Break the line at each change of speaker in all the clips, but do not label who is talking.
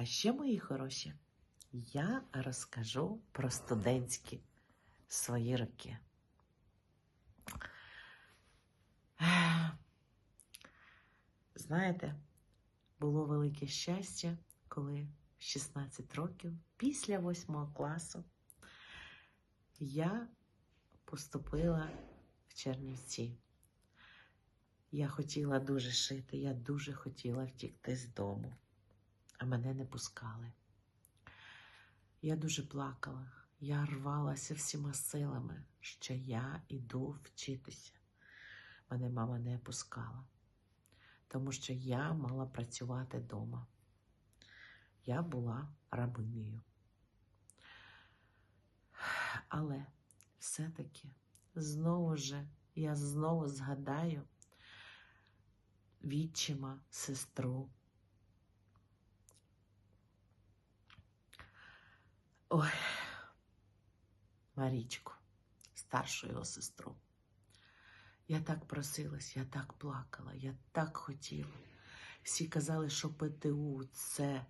А ще, мої хороші, я розкажу про студентські свої роки. Знаєте, було велике щастя, коли в 16 років, після 8 класу, я поступила в Чернівці. Я хотіла дуже шити, я дуже хотіла втікти з дому, а мене не пускали. Я дуже плакала, я рвалася всіма силами, що я іду вчитися. Мене мама не пускала, тому що я мала працювати вдома. Я була рабинею. Але все-таки знову же я знову згадаю відчима, сестру. Ой, Марічку, старшу його сестру. Я так просилась, я так плакала, я так хотіла. Всі казали, що ПТУ це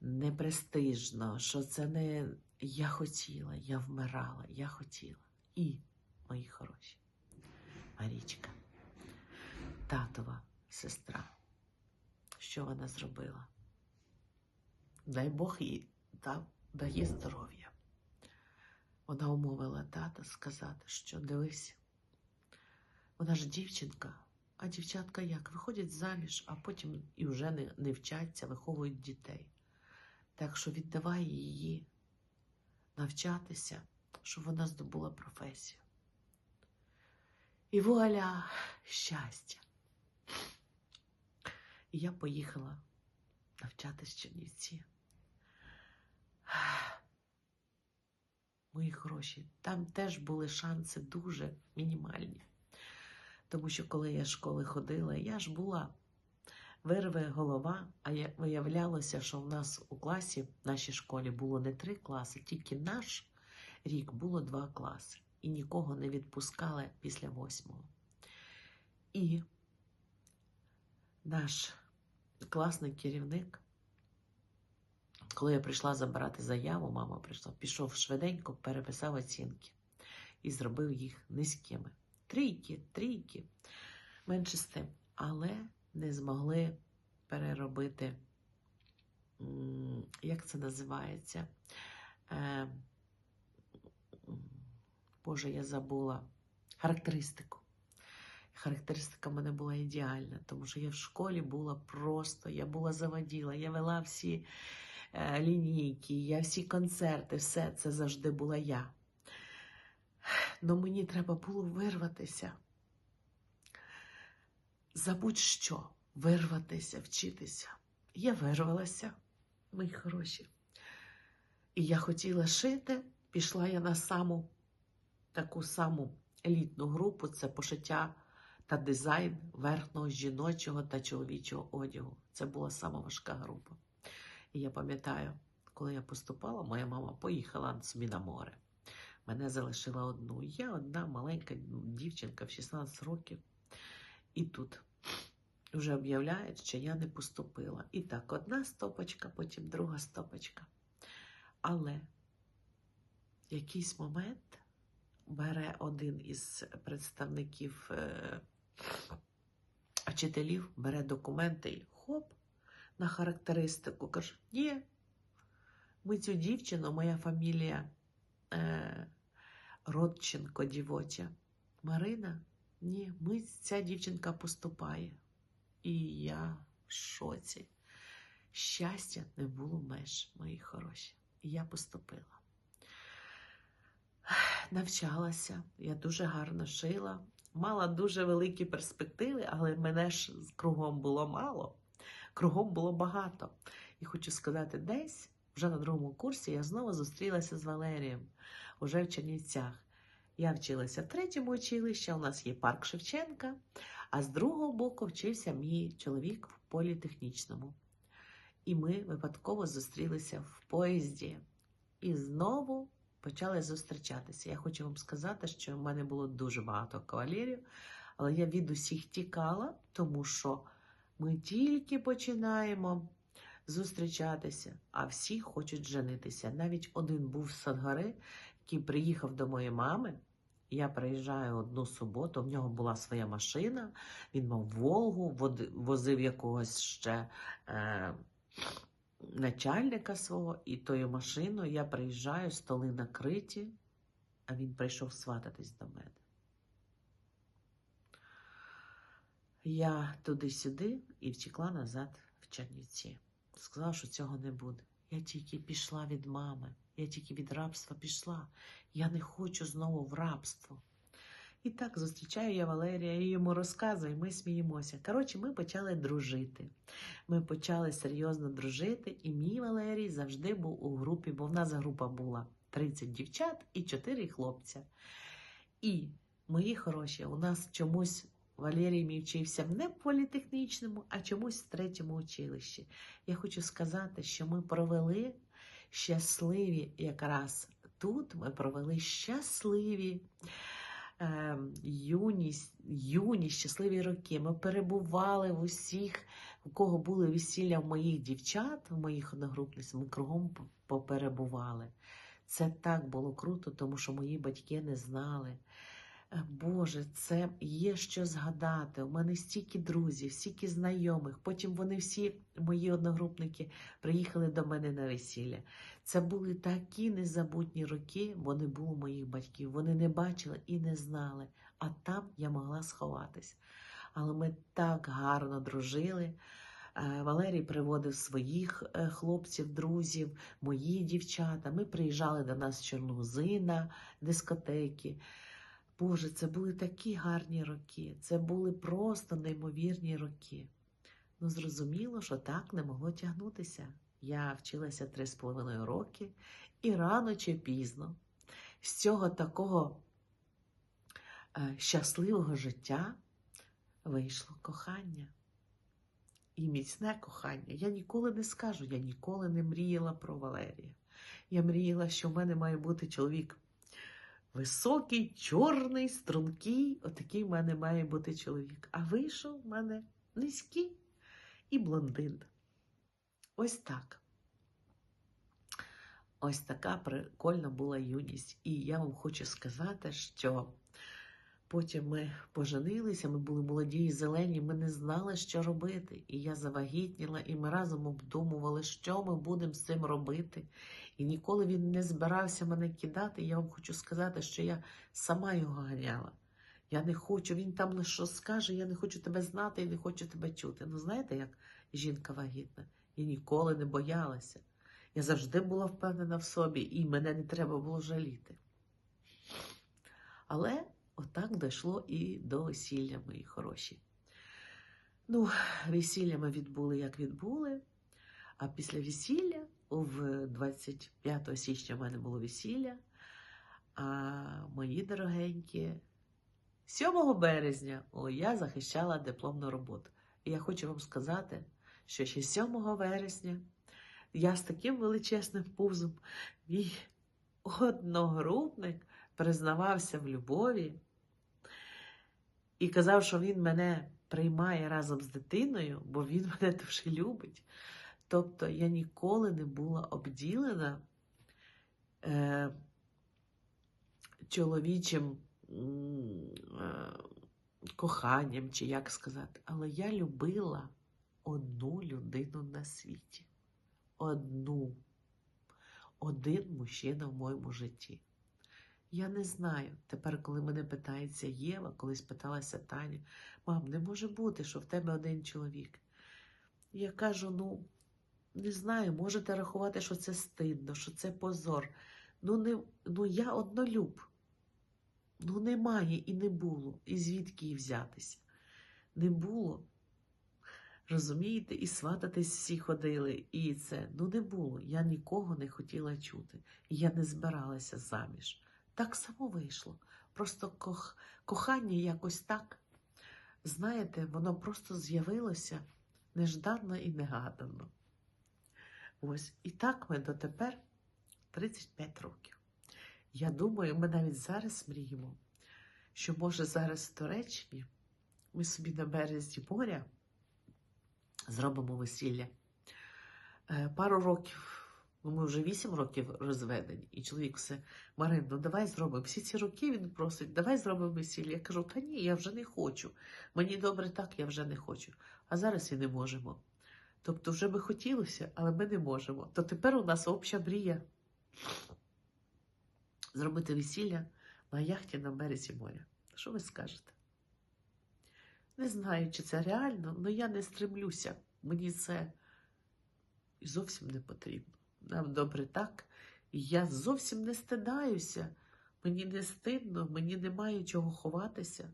непрестижно, що це не. Я хотіла, я вмирала, я хотіла. І, мої хороші, Марічка, татова сестра. Що вона зробила? Дай Бог їй дав, дає здоров'я. Вона умовила тата сказати, що дивись, вона ж дівчинка, а дівчатка як? Виходять заміж, а потім і вже не, не вчаться, виховують дітей. Так що віддавай її навчатися, щоб вона здобула професію. І вуаля, щастя! І я поїхала навчатись в Чернівці. Мої гроші, там теж були шанси дуже мінімальні. Тому що коли я з школи ходила, я ж була вирве голова, а виявлялося, що в нас у класі, в нашій школі було не три класи, тільки наш рік було два класи. І нікого не відпускали після восьмого. І наш класний керівник, коли я прийшла забирати заяву, мама прийшла, пішов швиденько, переписав оцінки і зробив їх низькими. Трійки, трійки, менше з тим. Але не змогли переробити, як це називається? Е, Боже, я забула характеристику. Характеристика в мене була ідеальна, тому що я в школі була просто, я була заводіла, я вела всі лінійки, я всі концерти, все це завжди була я. Но мені треба було вирватися. За будь-що вирватися, вчитися. Я вирвалася, мої хороші. І я хотіла шити, пішла я на саму таку саму елітну групу це пошиття та дизайн верхнього жіночого та чоловічого одягу. Це була сама важка група. І я пам'ятаю, коли я поступала, моя мама поїхала собі на море. Мене залишила одну. Я одна маленька дівчинка в 16 років. І тут вже об'являють, що я не поступила. І так, одна стопочка, потім друга стопочка. Але в якийсь момент бере один із представників е, вчителів, бере документи і хоп, на характеристику. Каже, ні, ми цю дівчину, моя фамілія е, Родченко дівоча. Марина, ні, ми, ця дівчинка поступає. І я в шоці. Щастя не було меж, мої хороші. І я поступила. Навчалася, я дуже гарно шила, мала дуже великі перспективи, але мене ж кругом було мало, кругом було багато. І хочу сказати, десь вже на другому курсі я знову зустрілася з Валерієм, уже в Чернівцях. Я вчилася в третьому училищі, у нас є парк Шевченка, а з другого боку вчився мій чоловік в політехнічному. І ми випадково зустрілися в поїзді. І знову почали зустрічатися. Я хочу вам сказати, що в мене було дуже багато кавалерів, але я від усіх тікала, тому що ми тільки починаємо зустрічатися, а всі хочуть женитися. Навіть один був з Садгори, який приїхав до моєї мами. Я приїжджаю одну суботу, в нього була своя машина, він мав Волгу, возив якогось ще е, начальника свого, і тою машиною я приїжджаю, столи накриті, а він прийшов свататись до мене. Я туди-сюди і втекла назад в Чернівці. Сказала, що цього не буде. Я тільки пішла від мами, я тільки від рабства пішла. Я не хочу знову в рабство. І так зустрічаю я Валерія і йому розказую, ми сміємося. Коротше, ми почали дружити. Ми почали серйозно дружити, і мій Валерій завжди був у групі, бо в нас група була 30 дівчат і 4 хлопця. І мої хороші, у нас чомусь Валерій мій вчився не в політехнічному, а чомусь в третьому училищі. Я хочу сказати, що ми провели щасливі якраз тут. Ми провели щасливі е, юність, юні, щасливі роки. Ми перебували в усіх, у кого були весілля в моїх дівчат, в моїх одногрупниць, ми кругом поперебували. Це так було круто, тому що мої батьки не знали. Е, Боже, це є що згадати. У мене стільки друзів, стільки знайомих. Потім вони всі, мої одногрупники, приїхали до мене на весілля. Це були такі незабутні роки, бо не було моїх батьків. Вони не бачили і не знали. А там я могла сховатись. Але ми так гарно дружили. Е, Валерій приводив своїх е, хлопців, друзів, мої дівчата. Ми приїжджали до нас з Чорнузи на дискотеки. Боже, це були такі гарні роки. Це були просто неймовірні роки. Ну, зрозуміло, що так не могло тягнутися. Я вчилася три з половиною роки, і рано чи пізно з цього такого е, щасливого життя вийшло кохання. І міцне кохання. Я ніколи не скажу, я ніколи не мріяла про Валерія. Я мріяла, що в мене має бути чоловік високий, чорний, стрункий. Отакий в мене має бути чоловік. А вийшов в мене низький і блондин. Ось так. Ось така прикольна була юність. І я вам хочу сказати, що потім ми поженилися, ми були молоді і зелені, ми не знали, що робити. І я завагітніла, і ми разом обдумували, що ми будемо з цим робити. І ніколи він не збирався мене кидати. Я вам хочу сказати, що я сама його ганяла. Я не хочу, він там лише скаже, я не хочу тебе знати і не хочу тебе чути. Ну, знаєте, як жінка вагітна? Я ніколи не боялася. Я завжди була впевнена в собі, і мене не треба було жаліти. Але отак дійшло і до весілля, мої хороші. Ну, весілля ми відбули, як відбули. А після весілля, в 25 січня в мене було весілля. А мої дорогенькі, 7 березня о, я захищала дипломну роботу. І я хочу вам сказати, що ще 7 вересня я з таким величезним пузом, мій одногрупник признавався в любові і казав, що він мене приймає разом з дитиною, бо він мене дуже любить. Тобто я ніколи не була обділена е, чоловічим е, коханням, чи як сказати, але я любила одну людину на світі. Одну. Один мужчина в моєму житті. Я не знаю. Тепер, коли мене питається Єва, колись питалася Таня, мам, не може бути, що в тебе один чоловік. Я кажу: ну, не знаю, можете рахувати, що це стидно, що це позор. Ну, не, ну я однолюб. Ну, немає і не було. І звідки її взятися? Не було. Розумієте, і свататись всі ходили, і це. Ну, не було. Я нікого не хотіла чути. І я не збиралася заміж. Так само вийшло. Просто кох... кохання якось так, знаєте, воно просто з'явилося нежданно і негадано. Ось, і так ми дотепер 35 років. Я думаю, ми навіть зараз мріємо, що може зараз в Туреччині ми собі на березі моря зробимо весілля. Е, Пару років, ну ми вже вісім років розведені, і чоловік все, Марин, ну давай зробимо. Всі ці роки він просить, давай зробимо весілля. Я кажу, та ні, я вже не хочу. Мені добре так, я вже не хочу. А зараз і не можемо. Тобто вже би хотілося, але ми не можемо. То тепер у нас обща мрія зробити весілля на яхті на березі моря. Що ви скажете? Не знаю, чи це реально, але я не стремлюся. Мені це зовсім не потрібно. Нам добре так. І я зовсім не стидаюся. Мені не стидно, мені немає чого ховатися.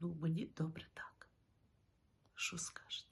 Ну, мені добре так. Що скажете?